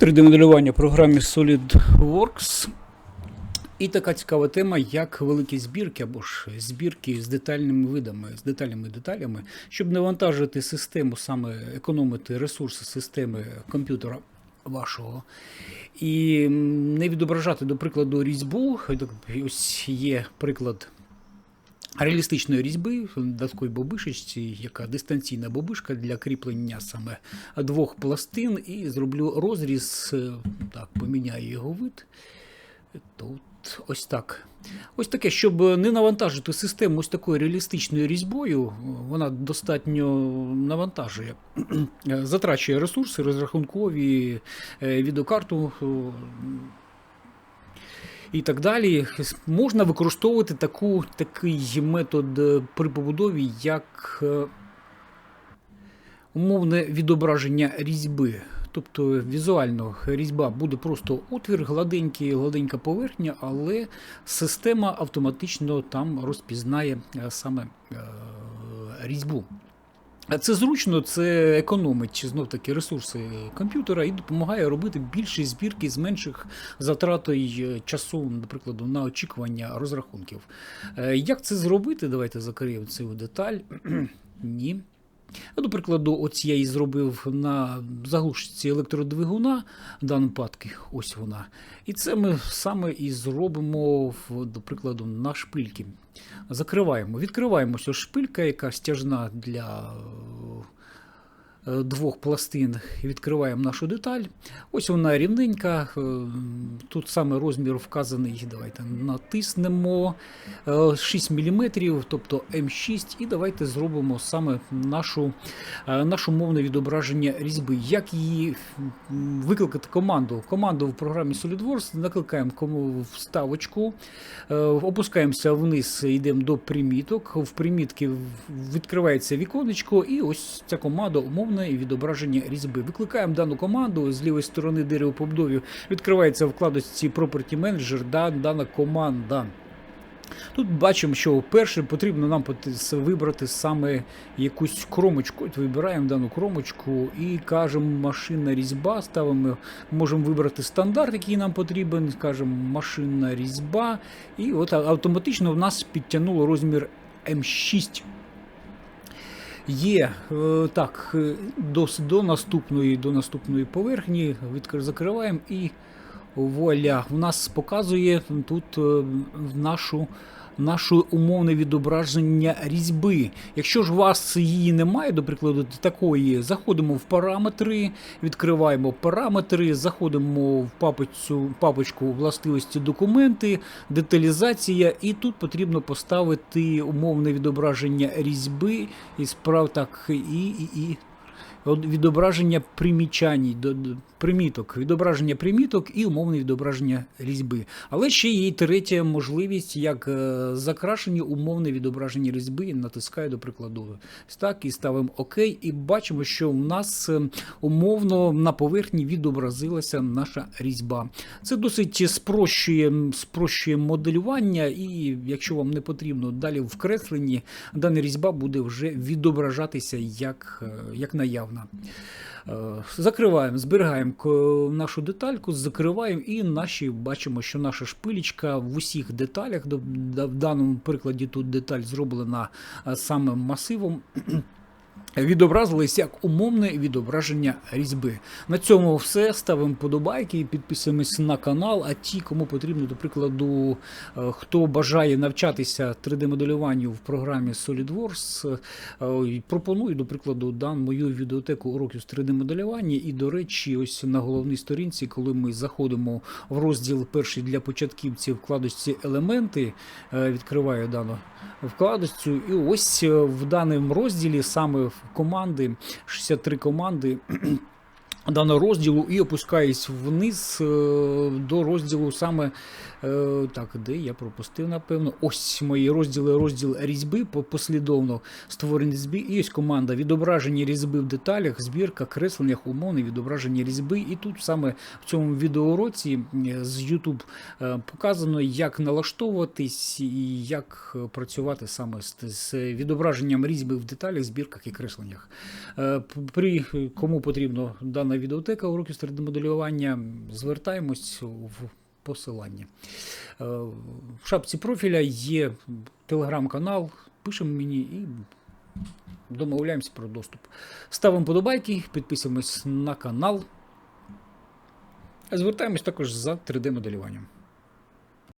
3D-моделювання в програмі SolidWorks. І така цікава тема, як великі збірки або ж збірки з детальними видами, з детальними деталями, щоб не вантажити систему, саме економити ресурси системи комп'ютера вашого. І не відображати, до прикладу, різьбу. Ось є приклад реалістичної різьби датковій бобишечці, яка дистанційна бобишка для кріплення саме двох пластин, і зроблю розріз, е, так, поміняю його вид. Тут ось так. Ось таке, щоб не навантажити систему ось такою реалістичною різьбою, вона достатньо навантажує, затрачує ресурси розрахункові, е, відеокарту. І так далі, можна використовувати таку, такий метод е, при побудові, як е, умовне відображення різьби. Тобто візуально різьба буде просто отвір, гладенький, гладенька поверхня, але система автоматично там розпізнає е, саме різьбу. Це зручно, це економить знов таки ресурси комп'ютера і допомагає робити більші збірки з менших затратою часу, наприклад, на очікування розрахунків. Е, Як це зробити? Давайте закриємо цю деталь. Ні. До прикладу, ось я її зробив на заглушці електродвигуна в даному випадку, ось вона. І це ми саме і зробимо, до прикладу, на шпильки. Закриваємо. Відкриваємо ось шпилька, яка стяжна для двох пластин. Відкриваємо нашу деталь. Ось вона рівненька. е, Тут саме розмір вказаний. Давайте натиснемо е, 6 мм, тобто М6, і давайте зробимо саме нашу, е, наше умовне відображення різьби. Як її викликати команду? Команду в програмі SolidWorks накликаємо вставочку, е, опускаємося вниз, йдемо до приміток. В примітки відкривається віконечко, і ось ця команда умовне відображення різьби. Викликаємо дану команду з лівої сторони дерева побудові. Відкривається вкладочці Property Manager да, дана команда. Тут бачимо, що перше потрібно нам вибрати саме якусь кромочку. От вибираємо дану кромочку і кажемо машинна різьба. Ставимо, можемо вибрати стандарт, який нам потрібен. Кажемо машинна різьба. І от автоматично в нас підтягнуло розмір М6. Є е, так, е, до, до, наступної, до наступної поверхні Відкриваємо і вуаля, в нас показує тут е, нашу, наше умовне відображення різьби. Якщо ж у вас її немає, до прикладу, такої, заходимо в параметри, відкриваємо параметри, заходимо в папочку, папочку властивості документи, деталізація, і тут потрібно поставити умовне відображення різьби і справ так і, і, і відображення примічань, приміток, відображення приміток і умовне відображення різьби. Але ще є й третя можливість, як е, закрашені умовне відображення різьби. Натискаю, до прикладу, так і ставимо ОК, і бачимо, що в нас е, умовно на поверхні відобразилася наша різьба. Це досить спрощує, спрощує моделювання, і якщо вам не потрібно далі в кресленні, дана різьба буде вже відображатися як, е, як наявна. Е, Закриваємо, зберігаємо нашу детальку, закриваємо і наші бачимо, що наша шпилечка в усіх деталях, в даному прикладі тут деталь зроблена самим масивом. Відобразились як умовне відображення різьби. На цьому все. Ставимо подобайки, підписуємось на канал. А ті, кому потрібно, до прикладу, е, хто бажає навчатися 3D-моделюванню в програмі SolidWorks, е, пропоную, до прикладу, дан мою відеотеку уроків з 3D-моделювання. І, до речі, ось на головній сторінці, коли ми заходимо в розділ перший для початківців вкладочці елементи, е, відкриваю дану вкладочцю. І ось в даному розділі саме в команди 63 команди. Даного розділу і опускаюсь вниз е, до розділу саме е, так, де я пропустив, напевно. Ось мої розділи, розділ різьби послідовно створені різьби. І ось команда відображення різьби в деталях, збірка, кресленнях, умовне відображення різьби. І тут саме в цьому відеоуроці е, з YouTube показано, як налаштовуватись і як працювати саме з, відображенням різьби в деталях, збірках і кресленнях. При кому потрібно дана каналі Відеотека уроків 3D-моделювання. Звертаємось в посиланні. Е, В шапці профіля є телеграм-канал. Пишемо мені і домовляємося про доступ. Ставимо подобайки, підписуємось на канал. Звертаємось також за 3D-моделюванням.